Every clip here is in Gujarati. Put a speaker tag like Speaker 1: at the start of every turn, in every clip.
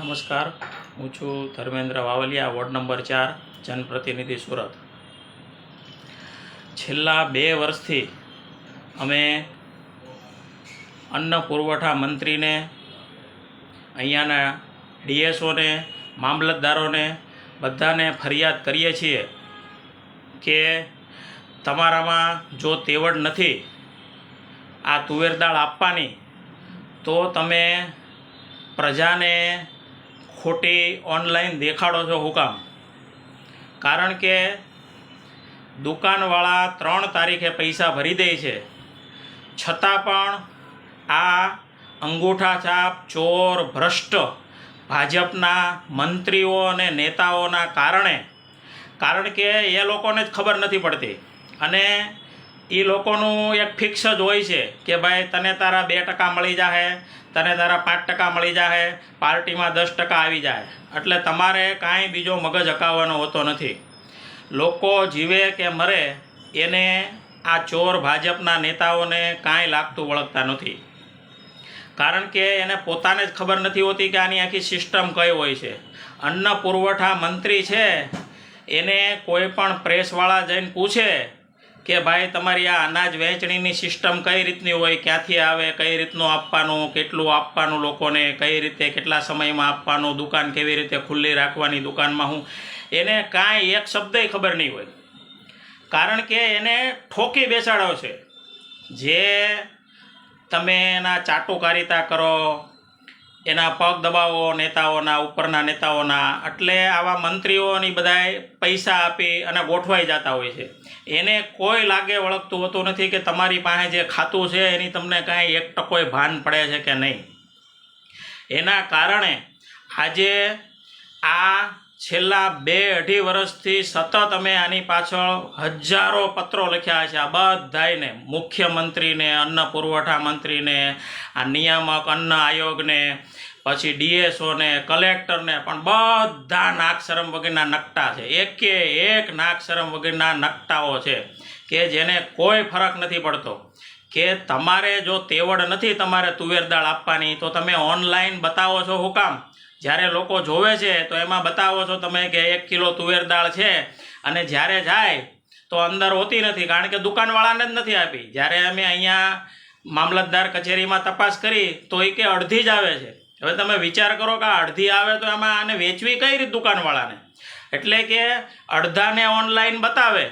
Speaker 1: નમસ્કાર. હું છું ધર્મેન્દ્ર વાવલિયા, વોર્ડ નંબર ચાર, જનપ્રતિનિધિ સુરત. છેલ્લા બે વર્ષથી અમે અન્ન પુરવઠા મંત્રીને, અહીંયાના ડીએસઓને, મામલતદારોને બધાને ફરિયાદ કરીએ છીએ કે તમારામાં જો તેવડ નથી, આ તુવેર દાળ આપવાની, તો તમે પ્રજાને ખોટી ઓનલાઈન દેખાડો છો હુકામ. કારણ કે દુકાનવાળા ત્રણ તારીખે પૈસા ભરી દે છે. છતાં પણ આ અંગૂઠા છાપ ચોર ભ્રષ્ટ ભાજપના મંત્રીઓ અને નેતાઓના કારણે. કારણ કે એ લોકોને જ ખબર નથી પડતી. અને એ લોકોનું એક ફિક્સ જ હોય છે કે ભાઈ તને તારા બે ટકા મળી જાહે, તને તારા પાંચ ટકા મળી જાહે, પાર્ટીમાં દસ ટકા આવી જાય એટલે તમારે કાંઈ બીજો મગજ હકાવવાનો હોતો નથી. લોકો જીવે કે મરે એને આ ચોર ભાજપના નેતાઓને કાંઈ લાગતું વળગતા નથી. કારણ કે એને પોતાને જ ખબર નથી હોતી કે આની આખી સિસ્ટમ કઈ હોય છે. અન્ન પુરવઠા મંત્રી છે, એને કોઈ પણ પ્રેસવાળા જઈને પૂછે કે ભાઈ તમારી આ અનાજ વહેંચણીની સિસ્ટમ કઈ રીતની હોય, ક્યાંથી આવે, કઈ રીતનું આપવાનું, કેટલું આપવાનું લોકોને, કઈ રીતે, કેટલા સમયમાં આપવાનું, દુકાન કેવી રીતે ખુલ્લી રાખવાની, દુકાનમાં હું, એને કાંઈ એક શબ્દય ખબર નહીં હોય. કારણ કે એને ઠોકી બેસાડો છે. જે તમે એના ચાટુકારિતા કરો એના પગ દબાવો, નેતાઓના, ઉપરના નેતાઓના, એટલે આવા મંત્રીઓની બધાય પૈસા આપી અને ગોઠવાઈ જતા હોય છે. એને કોઈ લાગે વળગતું હોતું નથી કે તમારી પાસે જે ખાતું છે એની તમને કાંઈ એક ટકોય ભાન પડે છે કે નહીં. એના કારણે આજે આ છેલ્લા બે અઢી વર્ષથી સતત અમે આની પાછળ હજારો પત્રો લખ્યા છે. આ બધાયને મુખ્યમંત્રીને, અન્ન પુરવઠા મંત્રીને, આ નિયામક અન્ન આયોગને, પછી ડીએસઓને, કલેક્ટરને પણ બધા નાગશરમ વગરના નકટા છે. એકે એક નાગશરમ વગરના નકટાઓ છે કે જેને કોઈ ફરક નથી પડતો. કે તમારે જો તેવડ નથી તમારે તુવેર દાળ આપવાની, તો તમે ઓનલાઈન બતાવો છો હું કામ જ્યારે લોકો જોવે છે, તો એમાં બતાવો છો તમે કે એક કિલો તુવેર દાળ છે. અને જ્યારે જાય, તો અંદર હોતી નથી, કારણ કે દુકાનવાળાને જ નથી આપી. જ્યારે અમે અહીંયા મામલતદાર કચેરીમાં તપાસ કરી, તો એ કે અડધી જ આવે છે. હવે તમે વિચાર કરો કે અડધી આવે તો એમાં આને વેચવી કઈ રીતે દુકાનવાળાને? એટલે કે અડધાને ઓનલાઈન બતાવે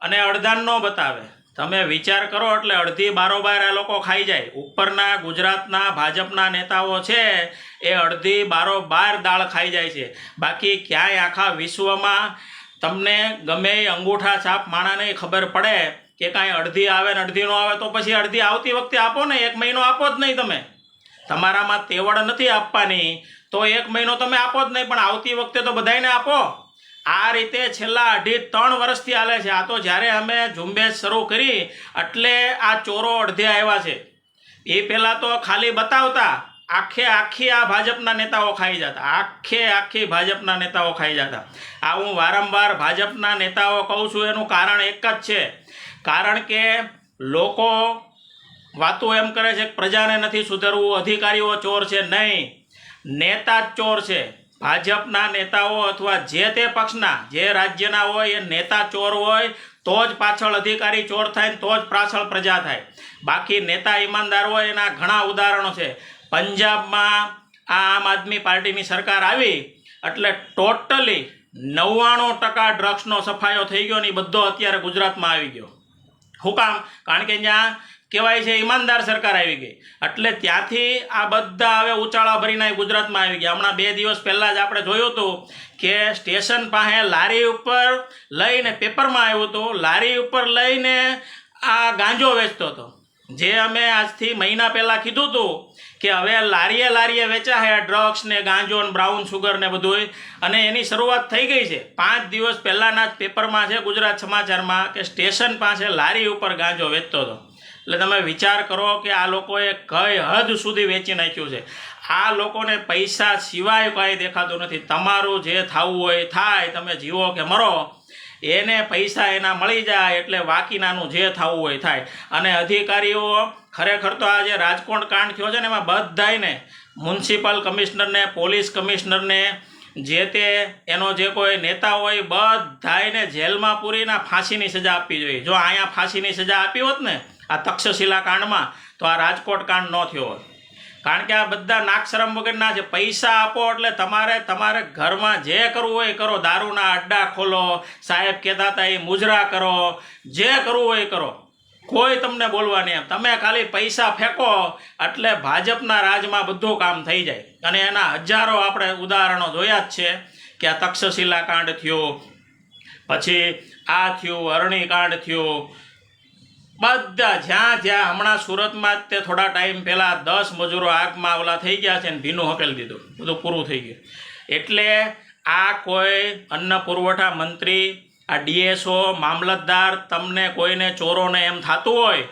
Speaker 1: અને અડધાને ન બતાવે. તમે વિચાર કરો એટલે અડધી બારોબાર આ લોકો ખાઈ જાય. ઉપરના ગુજરાતના ભાજપના નેતાઓ છે એ અડધી બારોબાર દાળ ખાઈ જાય છે. બાકી ક્યાંય આખા વિશ્વમાં તમને ગમે એ અંગૂઠા છાપ માણાને ખબર પડે કે કાંઈ અડધી આવે ને અડધી ન આવે તો પછી અડધી આવતી વખતે આપો ને, એક મહિનો આપો જ નહીં તમે. તમારામાં તેવડ નથી આપવાની. તો એક મહિનો તમે આપો જ નહીં, પણ આવતી વખતે તો બધાયને આપો. આ રીતે છેલ્લા અઢી ત્રણ વર્ષથી હાલે છે. આ તો જ્યારે અમે ઝુંબેશ શરૂ કરી, એટલે આ ચોરો અડધે આવ્યા છે. એ પહેલાં તો ખાલી બતાવતા, આખે આખી આ ભાજપના નેતાઓ ખાઈ જતા. આખે આખી ભાજપના નેતાઓ ખાઈ જતા. આ હું વારંવાર ભાજપના નેતાઓ કહું છું, એનું કારણ એક જ છે. કારણ કે લોકો વાતો એમ કરે છે કે પ્રજાને નથી સુધરવું, અધિકારીઓ ચોર છે. નહીં. નેતા જ ચોર છે. ભાજપના નેતાઓ અથવા જે તે પક્ષના, જે રાજ્યના હોય, એ નેતા ચોર હોય, તો જ પાછળ અધિકારી ચોર થાય તો જ પાછળ પ્રજા થાય. બાકી નેતા ઈમાનદાર હોય એના ઘણા ઉદાહરણો છે. પંજાબમાં આ આમ આદમી પાર્ટીની સરકાર આવી, એટલે ટોટલી નવ્વાણું ટકા ડ્રગ્સનો સફાયો થઈ ગયો ને એ બધો અત્યારે ગુજરાતમાં આવી ગયો. હું કામ? કારણ કે ત્યાં કહેવાય છે, ઈમાનદાર સરકાર આવી ગઈ. એટલે ત્યાંથી આ બધા હવે ઉચાળા ભરીને ગુજરાતમાં આવી ગયા. હમણાં બે દિવસ પહેલાં જ આપણે જોયું હતું કે સ્ટેશન પાસે લારી ઉપર લઈને પેપરમાં આવ્યું હતું. લારી ઉપર લઈને આ ગાંજો વેચતો હતો. જે અમે આજથી મહિના પહેલાં કીધું હતું કે હવે લારીએ લારીએ વેચાશે ડ્રગ્સ ને ગાંજો ને બ્રાઉન સુગર ને બધું અને એની શરૂઆત થઈ ગઈ છે. પાંચ દિવસ પહેલાંના જ પેપરમાં છે ગુજરાત સમાચારમાં કે સ્ટેશન પાસે લારી ઉપર ગાંજો વેચતો હતો. એટલે તમે વિચાર કરો કે આ લોકોએ કઈ હદ સુધી વેચી નાખ્યું છે. આ લોકોને પૈસા સિવાય કાંઈ દેખાતું નથી. તમારું જે થવું હોય થાય, તમે જીવો કે મરો, એને પૈસા એના મળી જાય એટલે બાકીનાનું જે થવું હોય થાય. અને અધિકારીઓ ખરેખર તો આ જે રાજકોટ કાંડ થયો છે ને એમાં બધાયને મ્યુનિસિપલ કમિશનરને, પોલીસ કમિશનરને, જે તે એનો જે કોઈ નેતા હોય બધાયને જેલમાં પૂરીને ફાંસીની સજા આપવી જોઈએ. જો અહીંયા ફાંસીની સજા આપી હોત ને આ તક્ષશિલા કાંડમાં તો આ રાજકોટ કાંડ ન થયો હોત કારણ કે આ બધા નાકશરમ વગરના છે પૈસા આપો એટલે તમારે તમારે ઘરમાં જે કરવું હોય એ કરો. દારૂના અડ્ડા ખોલો, સાહેબ કહેતા હતા એ મુજરા કરો, જે કરવું હોય એ કરો. કોઈ તમને બોલવા નહીં તમે ખાલી પૈસા ફેંકો એટલે ભાજપના રાજમાં બધું કામ થઈ જાય. અને એના હજારો આપણે ઉદાહરણો જોયા જ છે કે આ તક્ષશિલા કાંડ થયો, પછી આ થયું, અરણી કાંડ થયું બધા જ્યાં જ્યાં હમણાં સુરતમાં તે થોડા ટાઈમ પહેલાં દસ મજૂરો આગમાં ઓલા થઈ ગયા છે ને ભીનું હકેલી દીધું. બધું પૂરું થઈ ગયું. એટલે આ કોઈ અન્ન પુરવઠા મંત્રી, આ ડીએસઓ, મામલતદાર તમને કોઈને ચોરોને એમ થતું હોય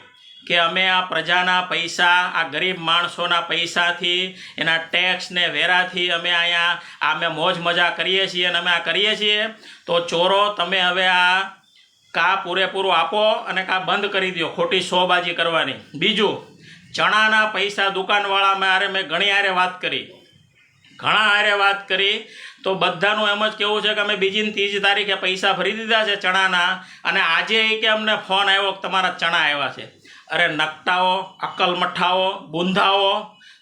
Speaker 1: કે અમે આ પ્રજાના પૈસા, આ ગરીબ માણસોના પૈસાથી, એના ટેક્સ ને વેરાથી અમે અહીંયા, આ અમે મોજ મજા કરીએ છીએ અને અમે આ કરીએ છીએ, તો ચોરો તમે હવે આ કા પૂરેપૂરું આપો અને કા બંધ કરી દો ખોટી શોબાજી કરવાની. બીજું, ચણાના પૈસા દુકાનવાળા મારે મેં ઘણી હારે વાત કરી. ઘણા હારે વાત કરી, તો બધાનું એમ જ કેવું છે કે અમે બીજી ત્રીજી તારીખે પૈસા ભરી દીધા છે ચણાના, અને આજે એ કે અમને ફોન આવ્યો કે તમારા ચણા આવ્યા છે. અરે નકટાઓ, અક્કલ મઠાઓ, બુંધાઓ,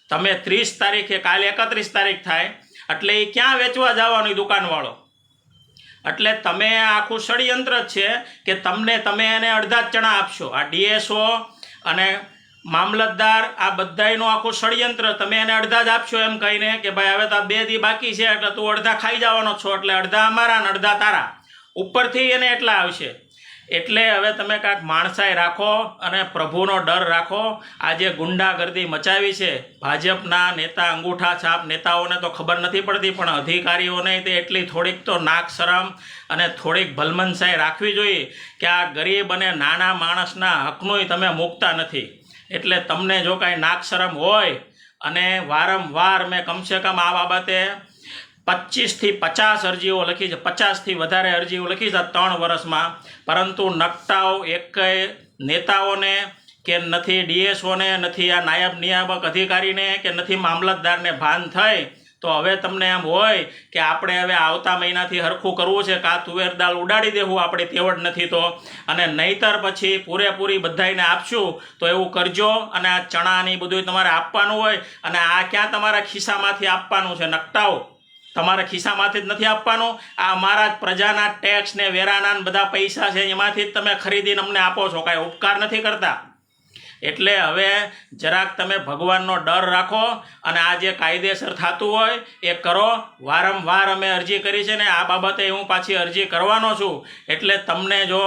Speaker 1: તમે ત્રીસ તારીખે, કાલે એકત્રીસ તારીખ થાય, એટલે એ ક્યાં વેચવા જવાનું એ દુકાનવાળો? એટલે તમે આખું ષડયંત્ર જ છે કે તમને, તમે એને અડધા જ ચણા આપશો. આ ડીએસઓ અને મામલતદાર, આ બધાયનું આખું ષડયંત્ર તમે એને અડધા જ આપશો એમ કહીને કે ભાઈ, હવે તો આ બે દી બાકી છે, એટલે તું અડધા ખાઈ જવાનો છો, એટલે અડધા અમારા ને અડધા તારા. ઉપરથી એને એટલા આવશે. એટલે હવે તમે કાંઈક માણસાઈ રાખો અને પ્રભુનો ડર રાખો. આ જે ગુંડાગર્દી મચાવી છે. ભાજપના નેતા, અંગૂઠા છાપ નેતાઓને તો ખબર નથી પડતી, પણ અધિકારીઓને તે એટલી થોડીક તો નાક શરમ અને થોડીક ભલમનસાઈ રાખવી જોઈએ કે આ ગરીબ અને નાના માણસના હકનુંય તમે મૂકતા નથી. એટલે તમને જો કાંઈ નાક શરમ હોય અને વારંવાર મેં કમસે કમ આ બાબતે પચીસથી પચાસ અરજીઓ લખી છે. પચાસથી વધારે અરજીઓ લખી છે ત્રણ વર્ષમાં. પરંતુ નકટાઓ એકેય નેતાઓને કે નથી ડીએસઓને, નથી આ નાયબ નિયામક અધિકારીને કે નથી મામલતદારને ભાન થઈ, તો હવે તમને એમ હોય કે આપણે હવે આવતા મહિનાથી હરખું કરવું છે કાં તુવેર દાળ ઉડાડી દેવું, આપણે તેવડ નથી તો. અને નહીતર પછી પૂરેપૂરી બધાને આપશું, તો એવું કરજો. અને આ ચણાની બધું તમારે આપવાનું હોય અને આ ક્યાં તમારા ખિસ્સામાંથી આપવાનું છે? નકટાઓ. તમારા ખિસ્સામાંથી જ નથી આપવાનું. આ મારા જ પ્રજાના ટેક્સ ને વેરાના બધા પૈસા છે, એમાંથી જ તમે ખરીદીને અમને આપો છો, કાંઈ ઉપકાર નથી કરતા. એટલે હવે જરાક તમે ભગવાનનો ડર રાખો અને આ જે કાયદેસર થતું હોય, એ કરો. વારંવાર અમે અરજી કરી છે ને, આ બાબતે હું પાછી અરજી કરવાનો છું. એટલે તમને જો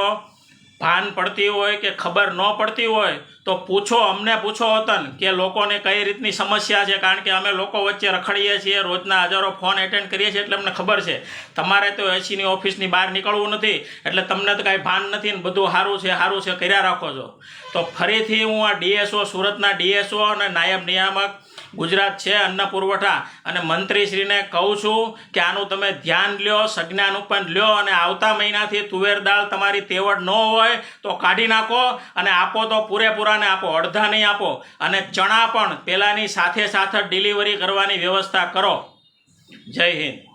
Speaker 1: ભાન પડતી હોય કે ખબર ન પડતી હોય, તો પૂછો, અમને પૂછો વતન, કે લોકોને કઈ રીતની સમસ્યા છે? કારણ કે અમે લોકો વચ્ચે રખડીએ છીએ, રોજના હજારો ફોન એટેન્ડ કરીએ છીએ, એટલે અમને ખબર છે. તમારે તો એસીની ઓફિસની બહાર નીકળવું નથી, એટલે તમને તો કાંઈ ભાન નથી ને બધું સારું છે સારું છે, કર્યા રાખો છો. તો ફરીથી હું આ ડીએસઓ, સુરતના ડીએસઓ અને નાયબ નિયામક ગુજરાત છે, અન્ન પુરવઠા. અને મંત્રીશ્રીને કહું છું કે આનું તમે ધ્યાન લ્યો, સંજ્ઞાન ઉપર લ્યો અને આવતા મહિનાથી તુવેર દાળ તમારી તેવડ ન હોય તો કાઢી નાખો અને આપો તો પૂરેપૂરાને આપો, અડધા નહીં આપો. અને ચણા પણ પેલાની સાથે સાથે ડિલિવરી કરવાની વ્યવસ્થા કરો. જય હિન્દ.